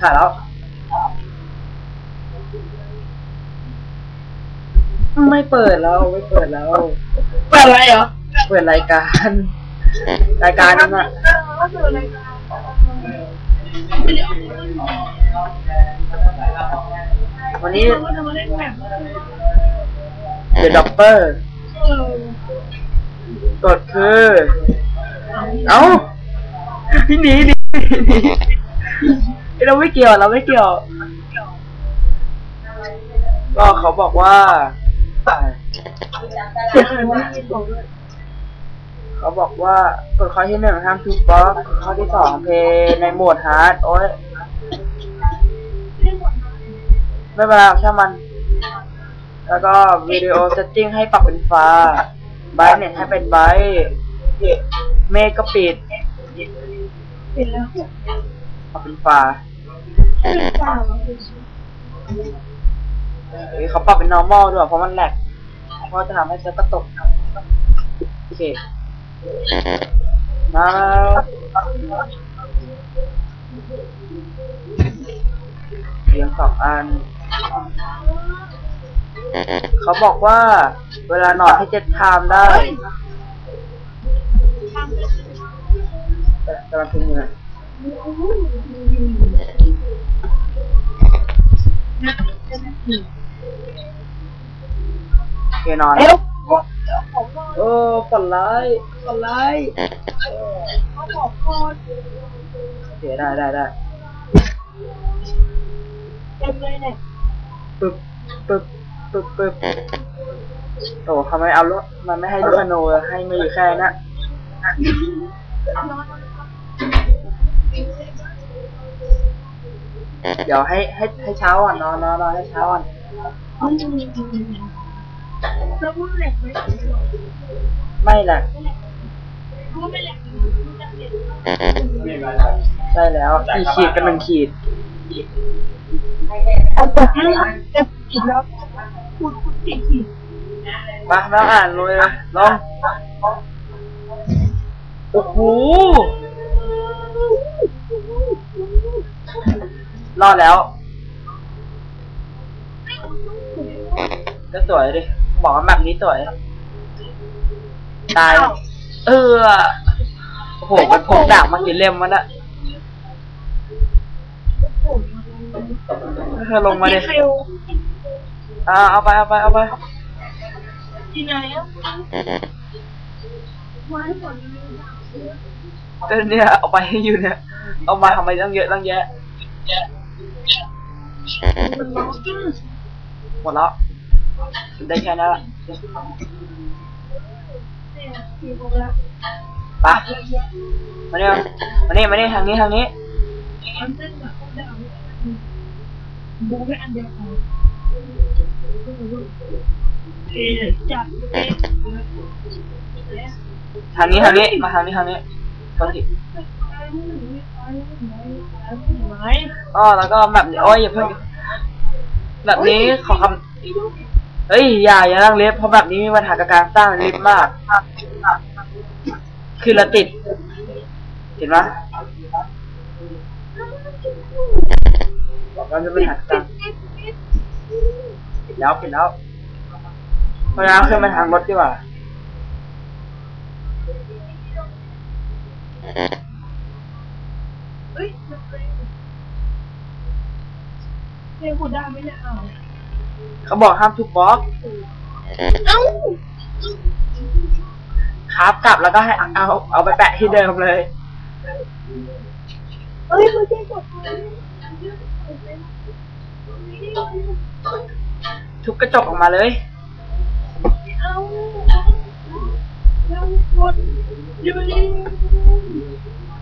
ถ่ายแล้วไม่เปิดแล้วไม่เปิดแล้ว เปิดอะไรเหรอ เปิดรายการ รายการนั้นอะก็คือรายการวิดีโอวันนี้เราจะมาเล่นแบบ The Doctor เออกดคือเอ้าพี่หนีหนีหนี เราไม่เกี่ยวเราไม่เกี่ยว ก็เขาบอกว่าเสียงอะไรไม่มีบอกด้วยเขาบอกว่ากฎข้อที่หนึ่งห้ามทูบ็อกข้อที่สองเพลย์ในโหมดฮาร์ดโอ้ยไม่เป็นไรหรอกช่างมัน แล้วก็วิดีโอเซตติ้งให้ปรับเป็นฟ้าไบรท์เน็ตให้เป็นไบรท์เมฆก็ปิดปิดแล้วปรับเป็นฟ้าปิด เฮ้ยเขาปรับเป็น normal ด้วยเพราะมันแหลกเพราะจะทำให้เซิร์ฟกระตกโอเคมาเรียงสองอัน เขาบอกว่า เวลานอนให้เจ็ดไทม์ได้แต่แต่มันเป็นยังไง โอเคนอน เอ้วผมว่าโอ้ฝันร้ายฝันร้ายเขาบอกก่อนโอเคได้ได้ได้เต็มเลยเนี่ยปึ๊บปึ๊บปึ๊บปึ๊บโอ้ทำไมเอารถมันไม่ให้ลูกคาโนให้มือแค่นั้น เดี๋ยวให้ให้ให้เช้าอะนอนนอนนอนให้เช้าอะแล้วพูดแหลกไหมไม่แหละพูดไม่แหลกจะเปลี่ยนใช่แล้วกี่ขีดกันหนึ่งขีดเอาแต่ให้จะผิดแล้วพูดพูดผิดผิดมาแล้วอ่านเลยลองโอ้โห รอดแล้ว ก็สวยดิ บอกว่าแบบนี้สวย ตาย เออโอ้โหมันพกดาบมากี่เล่มวะน่ะเธอลงมาดิฟิลอ่าเอาไปเอาไปเอาไปที่ไหนอะไว้ก่อนเต้นเนี่ยเอาไปให้อยู่เนี่ย เอามาทำไมตั้งเยอะตั้งแยะมันร้องขึ้น หมดแล้วได้แค่นั้นละเนี่ยสี่โมาเนี่ยมาเนี่ยมาเนี่ยทางนี้ทางนี้บูแค่อันเดียวพอทางนี้ทางนี้มาทางนี้ทางนี้คนที่ ไหมอ๋อแล้วก็แบบนี้โอ้ยอย่าเพิ่งแบบนี้ขอคำเฮ้ยอย่าอย่านั่งเล็บเพราะแบบนี้มีปัญหากับการสร้างลิฟต์มาก คือเราติด เห็นไหมบอกว่าจะเป็นปัญหากับการปิดแล้วปิดแล้วเพราะฉะนั้นขึ้นมาทางรถดีกว่า เฮ้ยเพลงกูได้ไม่ได้เอาเขาบอกห้ามทุบบล็อกเอ้าครับกลับแล้วก็ให้เอาเอาไปแปะที่เดิมเลยเฮ้ยไม่ใช่กดทุบกระจกออกมาเลยเอาเอากดอยู่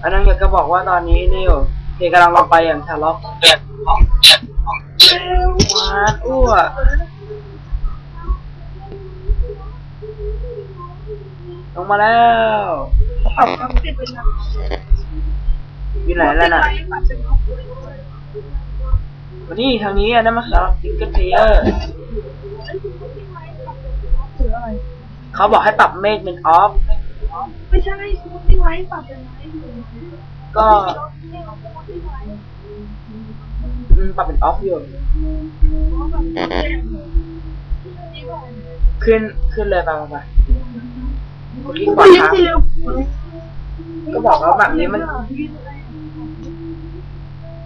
อันนั้นอยากจะบอกว่าตอนนี้นี่อยู่เพลงกำลังลงไปอย่างชาล็อกววาอ้วลงมาแล้วเอะอยู่ไหนแล้วน่ะวันนี้ทางนี้อันนั้นมาสำหรับซิงเกิลเพลเยอร์เขาบอกให้ปรับเมฆเป็นออฟ ไม่ใช่สมุดที่ไว้ปรับเป็นไงก็ที่ไว้อืมปรับเป็นออฟอยู่เพราะแบบแย่นี่ก่อนขึ้นขึ้นเลยไปไปไปเมื่อกี้ขวาค้างก็บอกว่าแบบนี้มัน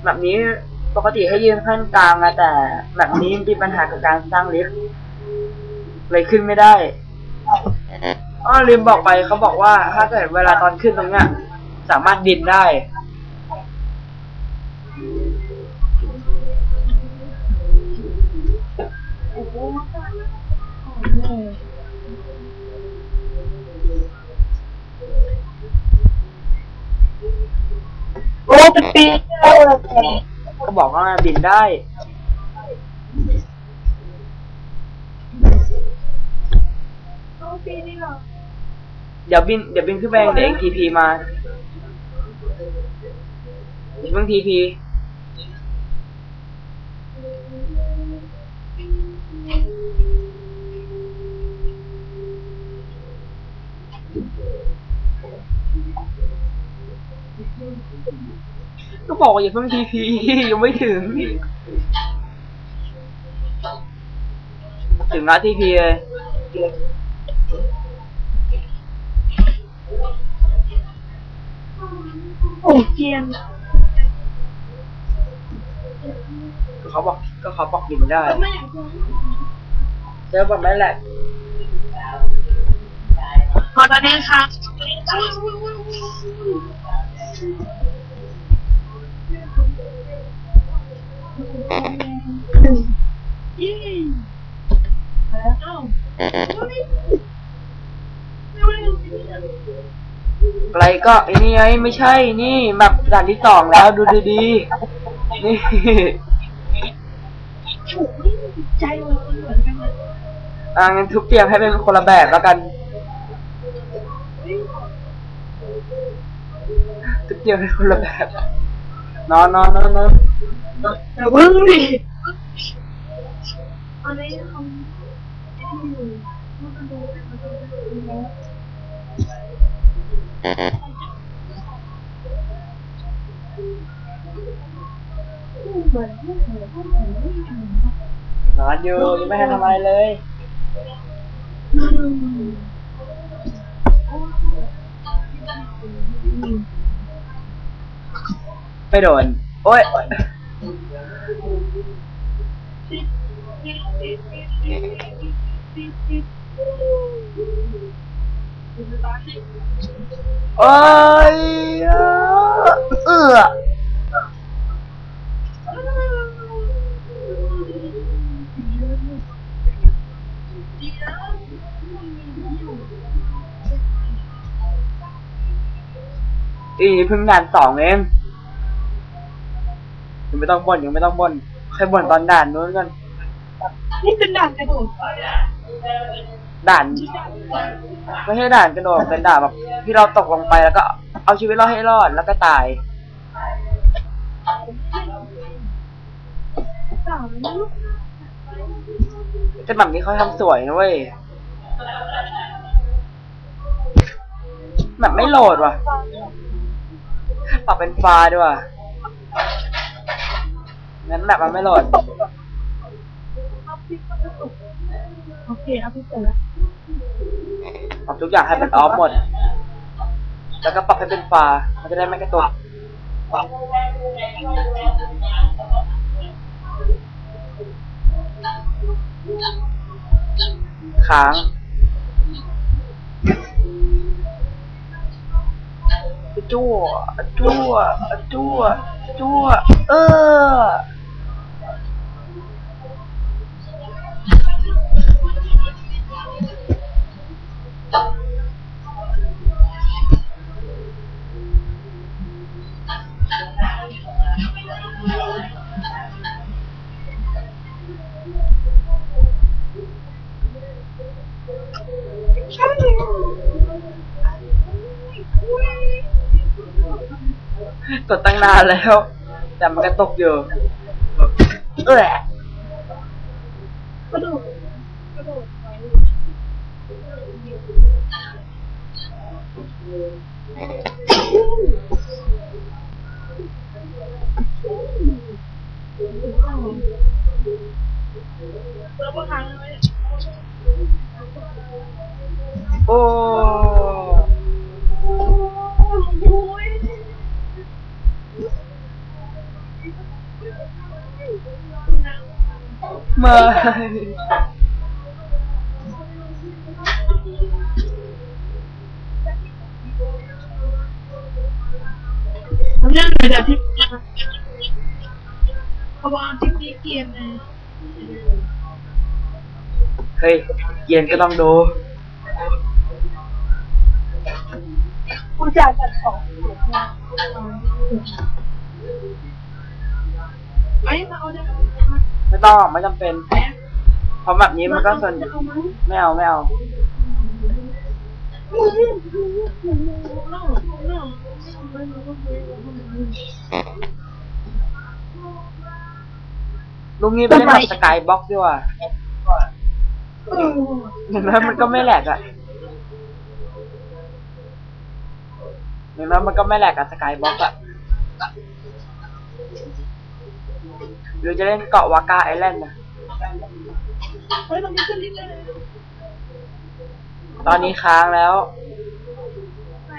แบบนี้ปกติให้ยืนขั้นกลางอะแต่ แบบนี้มีปัญหากับการสร้างลิฟต์เลยขึ้นไม่ได้ อ๋อลืมบอกไปเขาบอกว่าถ้าเกิดเวลาตอนขึ้นตรงเนี้ย สามารถดินได้ โอ้เป็นปีเลยก็บอกว่าบินได้เอาปีนี่เหรอ เดี๋ยวบินเดี๋ยวบินขึ้นไปเองเดี๋ยวเองทีพีมาเดี๋ยวเพิ่งทีพีก็บอกว่าอย่าเพิ่งทีพียังไม่ถึง ถึงแล้วทีพีเลย โอ้เกียนเขาบอกก็เขาบอกบินได้ก็ไม่อยากจะเจอแบบนั้นแหละขอตอนนี้ค่ะยี่แล้วเอ้าไม่ไม่ไม่อะไรก็ไอ้นี่ไงไม่ใช่นี่แบบด่านที่สองแล้วดูดีๆนี่ถูกใจมันเหมือนกันเลยอ่างั้นทุบเตียงให้เป็นคนละแบบแล้วกันทุบเตียงให้คนละแบบนอนนอนนอนนอนแต่พึ่งดิอันนี้ทำที่อยู่มันดูเป็นมันดูเป็นแล้วเหมือนเหมือนเหมือ นอนอยู่ยังไม่ทันทำอะไรเลยไปโดน โอ้ย โอ้ยเอออีเพิ่งด่านสองเองยังไม่ต้องบ่นยังไม่ต้องบ่นใครบ่นตอนด่านนู้นกันนี่เป็นด่านกระโดด ด่านไม่ใช่ด่านกระโดดเป็นด่านแบบที่เราตกลงไปแล้วก็ เอาชีวิตรอดให้รอดแล้วก็ตายแต่แบบนี้เขาทำสวยนะเว้ยแบบไม่โหลดว่ะปรับเป็นฟ้าด้วยว่ะงั้นแบบมันไม่โหลด โอเคเอาพี่เสร็จแล้ว ปรับทุกอย่างให้เป็นออฟหมด แล้วก็ปรับให้เป็นฟ้ามันจะได้ไม่กระตุกค้างจั่วจั่วจั่วจั่วเออ กดตั้งนานแล้วแต่มันก็ตกอยู่ ไม่เรื่องอะไรที่เขาบอกที่มีเกมนะเฮ้ยเย็นก็ต้องดูกูจ่ายกันสองไอ้มาเอาได้ ไม่ต้องไม่จำเป็น เพราะแบบนี้มันก็ส่วนไม่เอาไม่เอา ลุงนี้ไปเล่นแบบสกายบ็อกดีกว่าอย่างนั้นมันก็ไม่แหลกอะอย่างนั้นมันก็ไม่แหลกอะสกายบ็อกอะ หรือจะเล่นเกาะวากาไอแลนด์นะเฮ้ยเราไม่ขึ้นลิฟต์เลยตอนนี้ค้างแล้วใช่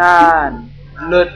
นานหลุด